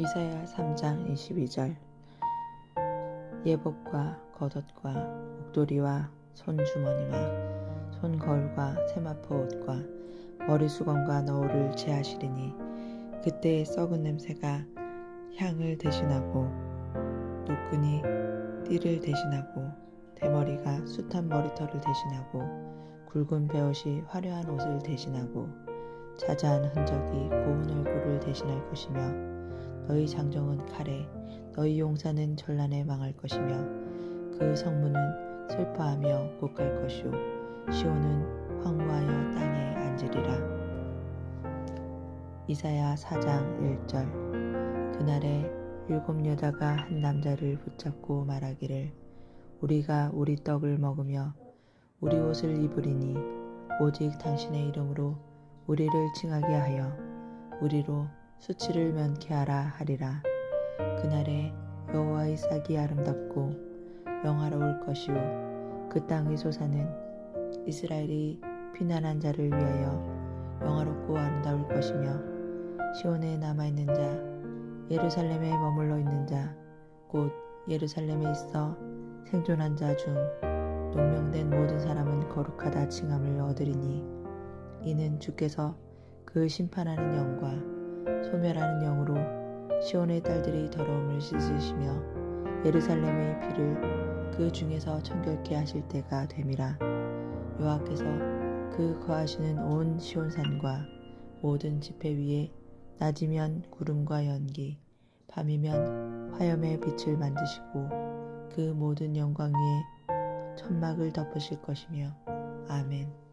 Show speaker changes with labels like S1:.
S1: 이사야 3장 22절. 예복과 겉옷과 목도리와 손주머니와 손거울과 세마포 옷과 머리수건과 너울을 제하시리니 그때의 썩은 냄새가 향을 대신하고 노끈이 띠를 대신하고 대머리가 숱한 머리털을 대신하고 굵은 베옷이 화려한 옷을 대신하고 자자한 흔적이 고운 얼굴을 대신할 것이며 너희 장정은 칼에 너희 용사는 전란에 망할 것이며 그 성문은 슬퍼하며 곡할 것이요 시온은 황무하여 땅에 앉으리라. 이사야 4장 1절. 그날에 일곱 여자가 한 남자를 붙잡고 말하기를 우리가 우리 떡을 먹으며 우리 옷을 입으리니 오직 당신의 이름으로 우리를 칭하게 하여 우리로 수치를 면케하라 하리라. 그날에 여호와의 싹이 아름답고 영화로울 것이요 그 땅의 소사는 이스라엘이 피난한 자를 위하여 영화롭고 아름다울 것이며 시온에 남아 있는 자 예루살렘에 머물러 있는 자 곧 예루살렘에 있어 생존한 자 중 농명된 모든 사람은 거룩하다 칭함을 얻으리니 이는 주께서 그 심판하는 영과 소멸하는 영으로 시온의 딸들이 더러움을 씻으시며 예루살렘의 피를 그 중에서 청결케 하실 때가 됨이라. 여호와께서 그 거하시는 온 시온산과 모든 지폐 위에 낮이면 구름과 연기 밤이면 화염의 빛을 만드시고 그 모든 영광 위에 천막을 덮으실 것이며. 아멘